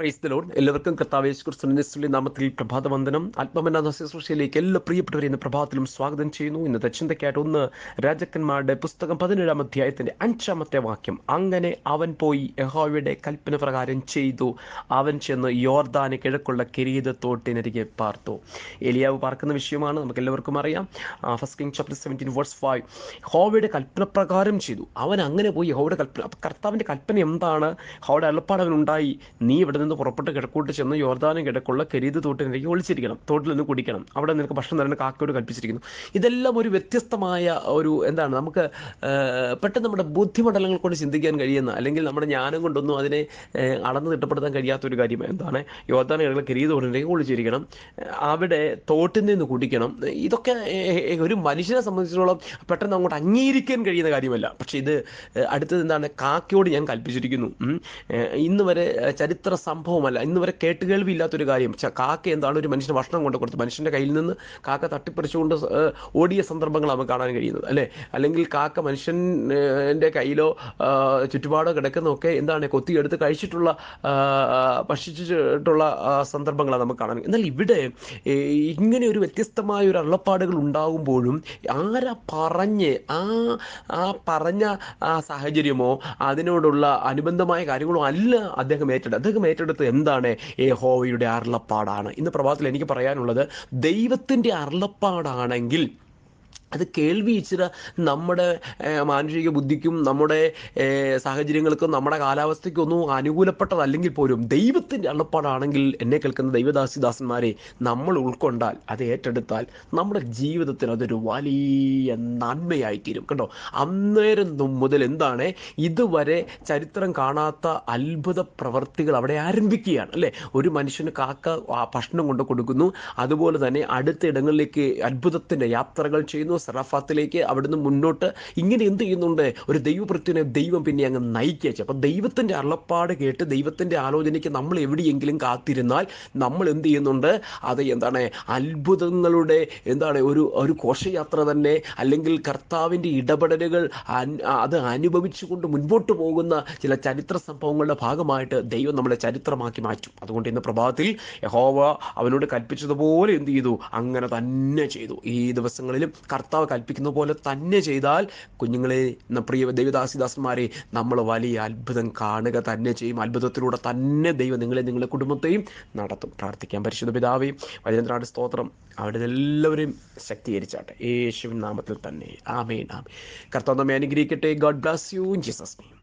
Price എല്ലാവർക്കും കർത്താവേശ് ക്രിസ്തുവിന്റെ നാമത്തിൽ പ്രഭാത വന്ദനം ആത്മമനാഥ ശുശ്രൂഷയിലേക്ക് എല്ലാ പ്രിയപ്പെട്ടവരെ ഇന്ന് പ്രഭാതത്തിലും സ്വാഗതം ചെയ്യുന്നു. ഇന്നത്തെ ചിന്തയ്ക്കായിട്ട് ഒന്ന് രാജാക്കന്മാരുടെ പുസ്തകം പതിനേഴാം അധ്യായത്തിന്റെ അഞ്ചാമത്തെ വാക്യം. അങ്ങനെ അവൻ പോയി യഹോവയുടെ കൽപ്പന പ്രകാരം ചെയ്തു. അവൻ ചെന്ന് യോർദാന് കിഴക്കുള്ള കിരീതത്തോട്ടിനരികെ പാർത്തു. എലിയാവ് പാർക്കുന്ന വിഷയമാണ്. നമുക്ക് എല്ലാവർക്കും അറിയാം first king chapter seventeen verse five ഹോവയുടെ കൽപ്പന പ്രകാരം ചെയ്തു. അവൻ അങ്ങനെ പോയി ഹോവയുടെ കൽപ്പന. കർത്താവിന്റെ കൽപ്പന എന്താണ്? ഹോവയുടെ അള്ളപ്പാട് അവനുണ്ടായി. നീ ഇവിടെ നിന്ന് പുറപ്പെട്ട് കിഴക്കോട്ട് ചെന്ന് യോർദാനും കിഴക്കുള്ള കരീത് തോട്ടിലേക്ക് ഒളിച്ചിരിക്കണം. തോട്ടിൽ നിന്ന് കുടിക്കണം. അവിടെ നിനക്ക് ഭക്ഷണം തരാൻ കാക്കയോട് കൽപ്പിച്ചിരിക്കുന്നു. ഇതെല്ലാം ഒരു വ്യത്യസ്തമായ ഒരു എന്താണ്? നമുക്ക് പെട്ടെന്ന് നമ്മുടെ ബുദ്ധിമണ്ഡലങ്ങൾ കൊണ്ട് ചിന്തിക്കാൻ കഴിയുന്ന അല്ലെങ്കിൽ നമ്മുടെ ജ്ഞാനം കൊണ്ടൊന്നും അതിനെ അളന്ന് തിട്ടപ്പെടുത്താൻ കഴിയാത്ത ഒരു കാര്യം എന്താണ്? യോർദാൻ കിഴക്കുള്ള കരീത് തോട്ടിലേക്ക് ഒളിച്ചിരിക്കണം. അവിടെ തോട്ടിൽ നിന്ന് കുടിക്കണം. ഇതൊക്കെ ഒരു മനുഷ്യനെ സംബന്ധിച്ചിടത്തോളം പെട്ടെന്ന് അങ്ങോട്ട് അംഗീകരിക്കാൻ കഴിയുന്ന കാര്യമല്ല. പക്ഷെ ഇത് അടുത്തത് എന്താണ്? കാക്കയോട് ഞാൻ കൽപ്പിച്ചിരിക്കുന്നു. ഇന്ന് വരെ ചരിത്ര ചരിത്ര സംഭവമല്ല. ഇന്ന് വരെ കേട്ടുകേൾവി ഇല്ലാത്തൊരു കാര്യം കാക്ക എന്താണ് ഒരു മനുഷ്യന് ഭക്ഷണം കൊണ്ട് കൊടുത്ത് മനുഷ്യന്റെ കയ്യിൽ നിന്ന് കാക്ക തട്ടിപ്പറിച്ചുകൊണ്ട് ഓടിയ സന്ദർഭങ്ങൾ നമുക്ക് കാണാൻ കഴിയുന്നത് അല്ലേ? അല്ലെങ്കിൽ കാക്ക മനുഷ്യന്റെ കയ്യിലോ ചുറ്റുപാടോ കിടക്കുന്നതൊക്കെ എന്താണ് കൊത്തിയെടുത്ത് കഴിച്ചിട്ടുള്ള ഭക്ഷിച്ചിട്ടുള്ള സന്ദർഭങ്ങളാണ് നമുക്ക് കാണാൻ എന്നാൽ ഇവിടെ ഇങ്ങനെ ഒരു വ്യത്യസ്തമായ ഒരു അള്ളപ്പാടുകൾ ഉണ്ടാകുമ്പോഴും ആരാ പറഞ്ഞ് ആ ആ പറഞ്ഞ ആ സാഹചര്യമോ അതിനോടുള്ള അനുബന്ധമായ കാര്യങ്ങളോ അല്ല അദ്ദേഹം ഏറ്റെടുത്തത്. അദ്ദേഹം ഏറ്റെടുത്തത് എന്താണ് യഹോവയുടെ അരുളപ്പാടാണ്? ഇന്ന് പ്രഭാതത്തിൽ എനിക്ക് പറയാനുള്ളത് ദൈവത്തിന്റെ അരുളപ്പാടാണെങ്കിൽ അത് കേൾവി നമ്മുടെ മാനുഷിക ബുദ്ധിക്കും നമ്മുടെ സാഹചര്യങ്ങൾക്കും നമ്മുടെ കാലാവസ്ഥയ്ക്കും ഒന്നും അനുകൂലപ്പെട്ടതല്ലെങ്കിൽ പോലും ദൈവത്തിന്റെ അള്ളപ്പാടാണെങ്കിൽ എന്നെ കേൾക്കുന്ന ദൈവദാസിദാസന്മാരെ നമ്മൾ ഉൾക്കൊണ്ടാൽ അത് ഏറ്റെടുത്താൽ നമ്മുടെ ജീവിതത്തിൽ അതൊരു വലിയ നന്മയായിത്തീരും. കേട്ടോ അന്നേരം മുതൽ എന്താണ്? ഇതുവരെ ചരിത്രം കാണാത്ത അത്ഭുത പ്രവർത്തികൾ അവിടെ ആരംഭിക്കുകയാണ് അല്ലേ? ഒരു മനുഷ്യന് കാക്ക ഭക്ഷണം കൊണ്ട് കൊടുക്കുന്നു. അതുപോലെ തന്നെ അടുത്ത ഇടങ്ങളിലേക്ക് അത്ഭുതത്തിന്റെ യാത്രകൾ ചെയ്യുന്നു. സറാഫാത്തിലേക്ക് അവിടുന്ന് മുന്നോട്ട് ഇങ്ങനെ എന്ത് ചെയ്യുന്നുണ്ട്? ഒരു ദൈവപ്രത്യനെ ദൈവം പിന്നെ അങ്ങ് നയിക്കുക അപ്പം ദൈവത്തിന്റെ അളപ്പാട് കേട്ട് ദൈവത്തിന്റെ ആലോചനയ്ക്ക് നമ്മൾ എവിടെയെങ്കിലും കാത്തിരുന്നാൽ നമ്മൾ എന്ത് ചെയ്യുന്നുണ്ട്? അത് എന്താണ്? അത്ഭുതങ്ങളുടെ എന്താണ്? ഒരു ഒരു ഘോഷയാത്ര തന്നെ അല്ലെങ്കിൽ കർത്താവിന്റെ ഇടപെടലുകൾ അത് അനുഭവിച്ചുകൊണ്ട് മുൻപോട്ട് പോകുന്ന ചില ചരിത്ര സംഭവങ്ങളുടെ ഭാഗമായിട്ട് ദൈവം നമ്മളെ ചരിത്രമാക്കി മാറ്റും. അതുകൊണ്ട് ഇന്ന് പ്രഭാതത്തിൽ യഹോവ അവനോട് കൽപ്പിച്ചതുപോലെ എന്ത് ചെയ്തു? അങ്ങനെ തന്നെ ചെയ്തു. ഈ ദിവസങ്ങളിലും കർത്താവ് കൽപ്പിക്കുന്ന പോലെ തന്നെ ചെയ്താൽ കുഞ്ഞുങ്ങളെ പ്രിയ ദൈവദാസിദാസന്മാരെ നമ്മൾ വലിയ അത്ഭുതം കാണുക തന്നെ ചെയ്യും. അത്ഭുതത്തിലൂടെ തന്നെ ദൈവം നിങ്ങളെ നിങ്ങളുടെ കുടുംബത്തെയും നടത്തും. പ്രാർത്ഥിക്കാം. പരിശുദ്ധ പിതാവേ വചനത്തിനാട് സ്തോത്രം. അവിടെ എല്ലാവരെയും ശക്തീകരിച്ചാട്ടെ. യേശുവിൻ നാമത്തിൽ തന്നെ. ആമേൻ ആമേൻ. കർത്താവ് നമ്മെ അനുഗ്രഹിക്കട്ടെ. God Plassey you Jesus